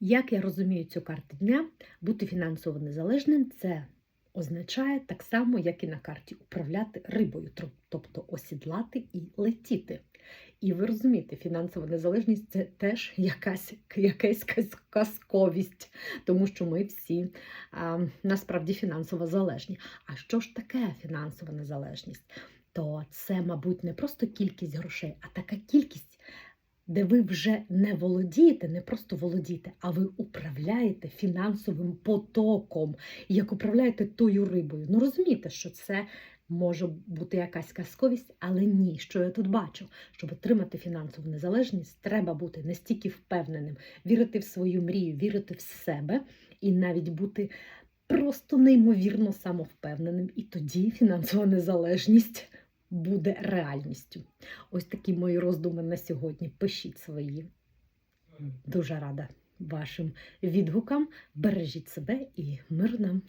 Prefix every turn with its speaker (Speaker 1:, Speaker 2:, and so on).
Speaker 1: Як я розумію цю карту дня, бути фінансово незалежним це означає так само, як і на карті управляти рибою, тобто осідлати і летіти. І ви розумієте, фінансова незалежність це теж якась, якась казковість, тому що ми всі а, насправді фінансово залежні. А що ж таке фінансова незалежність? То це, мабуть, не просто кількість грошей, а така кількість, де ви вже не володієте, не просто володієте, а ви управляєте фінансовим потоком, як управляєте тою рибою. Ну розумієте, що це може бути якась казковість, але ні, що я тут бачу. Щоб отримати фінансову незалежність, треба бути настільки впевненим, вірити в свою мрію, вірити в себе і навіть бути просто неймовірно самовпевненим. І тоді фінансова незалежність буде реальністю. Ось такі мої роздуми на сьогодні. Пишіть свої. Дуже рада вашим відгукам. Бережіть себе і мир нам!